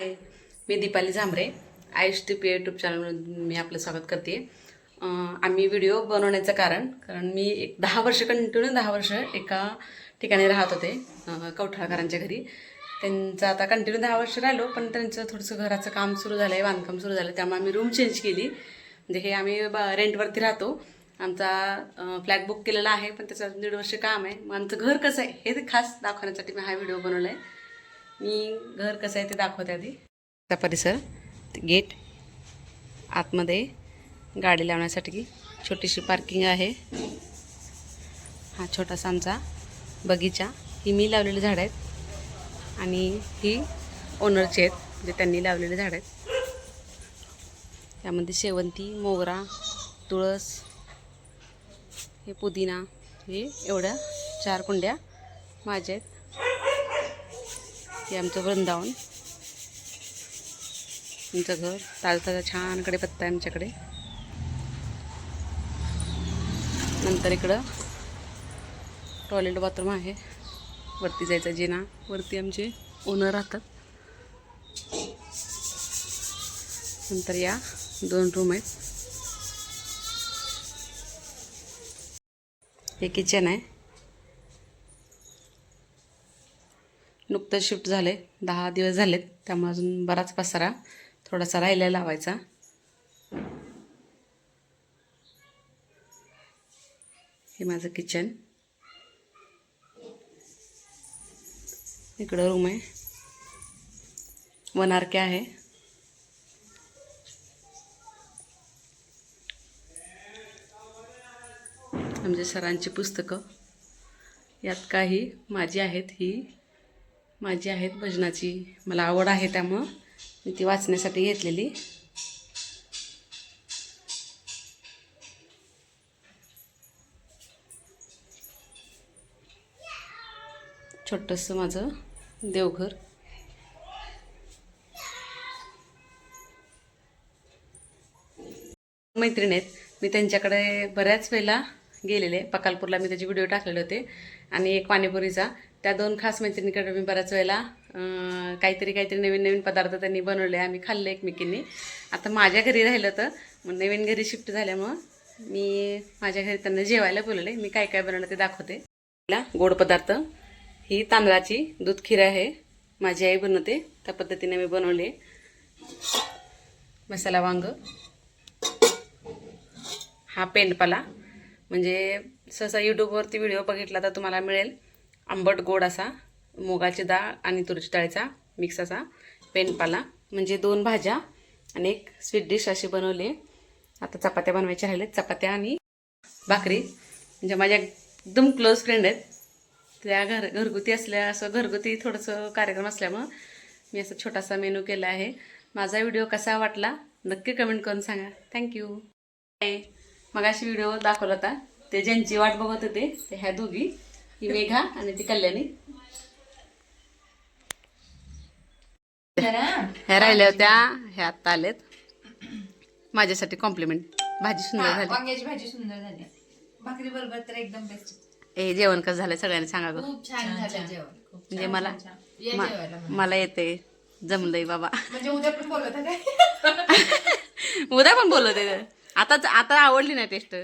मी Deepali Zambare. Ayush T P YouTube चॅनलमधून मी आपलं स्वागत करते. आम्ही व्हिडिओ बनवण्याचं कारण कारण मी एक दहा वर्ष कंटिन्यू दहा वर्ष एका ठिकाणी राहत होते कवठाळकरांच्या घरी. त्यांचं आता कंटिन्यू दहा वर्ष राहिलो पण त्यांचं थोडंसं घराचं काम सुरू झालं आहे बांधकाम सुरू झालं त्यामुळे आम्ही रूम चेंज केली. म्हणजे हे आम्ही ब रेंटवरती राहतो. आमचा फ्लॅट बुक केलेला आहे पण त्याचं दीड वर्ष काम आहे. मग आमचं घर कसं आहे हे खास दाखवण्यासाठी मी हा व्हिडिओ बनवला आहे मी घर कसं आहे ते दाखवते आधी. चा परिसर गेट आतमध्ये गाडी लावण्यासाठी छोटीशी पार्किंग आहे. हा छोटासा आमचा बगीचा. ही मी लावलेली झाडं आहेत. आणि ही ओनरची आहेत म्हणजे त्यांनी लावलेली झाडं आहेत. त्यामध्ये शेवंती मोगरा तुळस हे पुदिना हे एवढ्या चार कुंड्या माझ्या आहेत. हे आमचं वृंदावन. आमचं घर. ताजताजा छानकडे पत्ता आहे आमच्याकडे. नंतर इकडं टॉयलेट बाथरूम आहे. वरती जायचा जिना. वरती आमचे ओनर राहतात. नंतर या दोन रूम आहेत. हे किचन आहे. नुकतंच शिफ्ट झाले. दहा दिवस झालेत. त्यामुळे अजून बराच पसारा थोडासा राहिला लावायचा. हे माझं किचन इकडं रूम आहे. वन आर के आहे. आमच्या सरांची पुस्तकं. यात काही माझी आहेत. ही माझी आहेत भजनाची. मला आवड आहे त्यामुळं मी ती वाचण्यासाठी घेतलेली. छोटंसं माझं देवघर. मैत्रीण आहेत. मी त्यांच्याकडे बऱ्याच वेळेला गेलेले. पकालपूरला मी त्याचे व्हिडिओ टाकलेले होते. आणि एक पाणीपुरीचा त्या दोन खास मैत्रिणीकडे मी बऱ्याच वेळेला काहीतरी काहीतरी नवीन नवीन पदार्थ त्यांनी बनवले. आम्ही खाल्ले एकमेकींनी. आता माझ्या घरी राहिलं तर मग नवीन घरी शिफ्ट झाल्यामुळं मी माझ्या घरी त्यांना जेवायला बोलवले मी काय काय बनवलं ते दाखवते. गोड पदार्थ. ही तांदळाची दूध खीर आहे. माझी आई बनवते. त्या पद्धतीने मी बनवले. मसाला वांग. हा पेंडपाला. म्हणजे सहसा यूट्यूबवरती व्हिडिओ बघितला तर तुम्हाला मिळेल. आंबट गोड असा मुगाची डाळ आणि तुरीची डाळीचा मिक्स असा पेनपाला म्हणजे दोन भाज्या आणि एक स्वीट डिश अशी बनवली. आता चपात्या बनवायच्या राहिल्या चपात्या आणि भाकरी. म्हणजे माझ्या एकदम क्लोज फ्रेंड आहेत. त्या घर घरगुती असल्या असं घरगुती थोडंसं कार्यक्रम असल्यामुळं मी असं छोटासा मेनू केला आहे. माझा व्हिडिओ कसा वाटला नक्की कमेंट करून सांगा. थँक्यू मग अशी व्हिडिओ दाखवला होता. ते ज्यांची वाट बघत होते ते ह्या दोघी. ही मेघा आणि ती कल्याणी. ह्या राहिल्या होत्या ह्या आत्ता आलेत. माझ्यासाठी कॉम्प्लिमेंट. भाजी सुंदर झाली. वांग्याची भाजी सुंदर झाली. भाकरी बरोबर तर एकदम बेस्ट ए जेवण कसं झालं सगळ्यांनी सांगा गं. खूप छान झालं जेवण. म्हणजे मला ये मा- जेवायला मग. मला येते. जमलंय बाबा. म्हणजे उद्या पण बोलत आहे काय? उद्या पण बोलवते. आता आता आवडली नाही टेस्ट